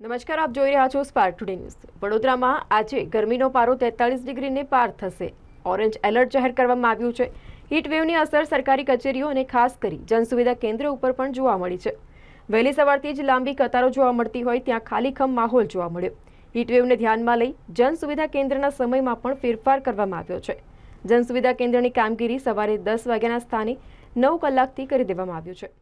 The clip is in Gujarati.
નમસ્કાર, આપ જોઈ રહ્યા છો સ્પાર્ક ટુડે ન્યૂઝ વડોદરામાં આજે ગરમીનો પારો તેતાળીસ ડિગ્રીને પાર થશે. ઓરેન્જ એલર્ટ જાહેર કરવામાં આવ્યું છે. હીટ વેવની અસર સરકારી કચેરીઓ અને ખાસ કરી જનસુવિધા કેન્દ્ર ઉપર પણ જોવા મળી છે. વહેલી સવારથી જ લાંબી કતારો જોવા મળતી હોય ત્યાં ખાલીખમ માહોલ જોવા મળ્યો. હીટ વેવને ધ્યાનમાં લઈ જનસુવિધા કેન્દ્રના સમયમાં પણ ફેરફાર કરવામાં આવ્યો છે. જનસુવિધા કેન્દ્રની કામગીરી સવારે દસ વાગ્યાના સ્થાને નવ કલાકથી કરી દેવામાં આવ્યું છે.